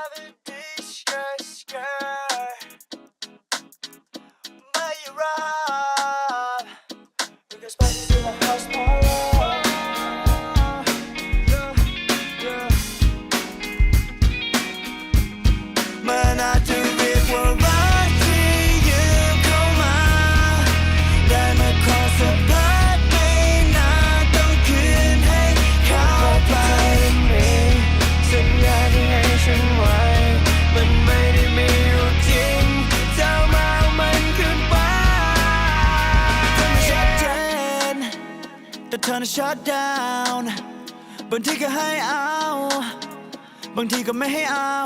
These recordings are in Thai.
haven't. But you're right. แต่เธอน่ะ shut down บางทีก็ให้เอา บางทีก็ไม่ให้เอา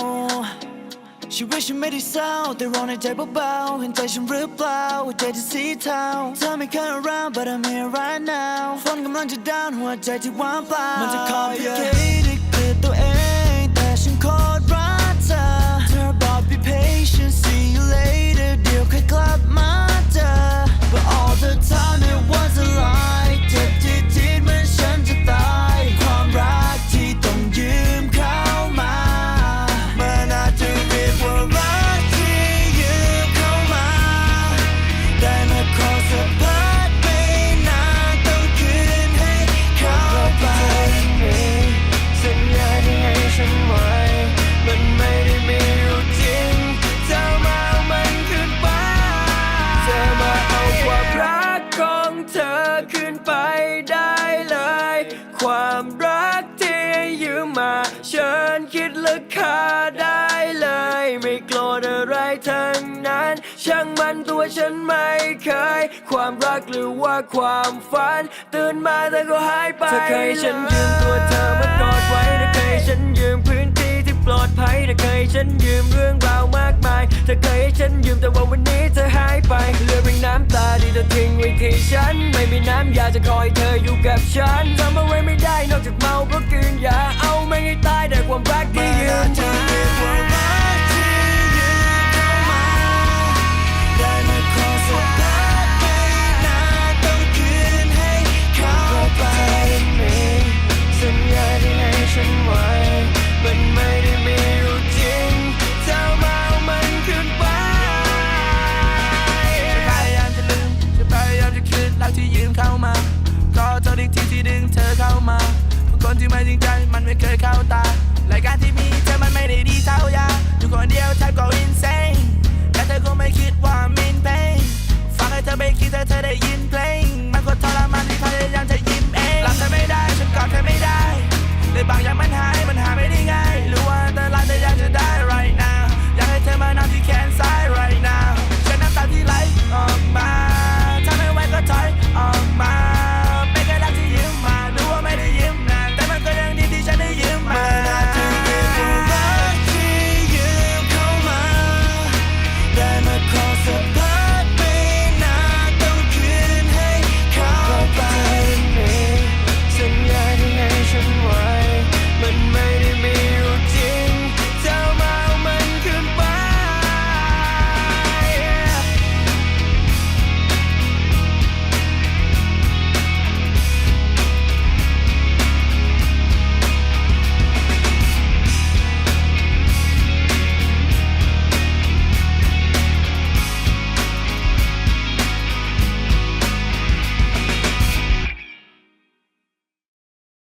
ชีวิตฉันไม่ได้เศร้าแต่ร้องในใจเบาๆเห็นใจฉันหรือเปล่าหัวใจที่สีเทาเธอไม่เคย around but I'm here right now ฝนกำลังจะ down หัวใจที่ว่างเปล่ามันจะ complicated ช่างมันตัวฉันไม่เคย ความรักหรือว่าความฝัน ตื่นมาแต่ก็หายไปถ้าเคยฉันยืมตัวเธอมากอดไว้ถ้าเคยฉันยืมพื้นที่ที่ปลอดภัยถ้าเคยฉันยืมเรื่องราวมากมายถ้าเคยฉันยืมแต่ว่าวันนี้เธอหายไปเหลือเพียงน้ำตาที่เธอทิ้งไว้ที่ฉัน ไม่มีน้ำยาจะคอยเธออยู่กับฉันทำอะไรไม่ได้นอกจากเมาก็กลืนยา ฉันไว้ มันไม่ได้มีอยู่จริงเจ้ามาเอามันขึ้นไปจะพยายามจะลืมจะพยายามจะคืนรักที่ยืมเข้ามา ก็เท่าที่ที่ที่ดึงเธอเข้ามาคนที่ไม่จริงใจมันไม่เคยเข้าตา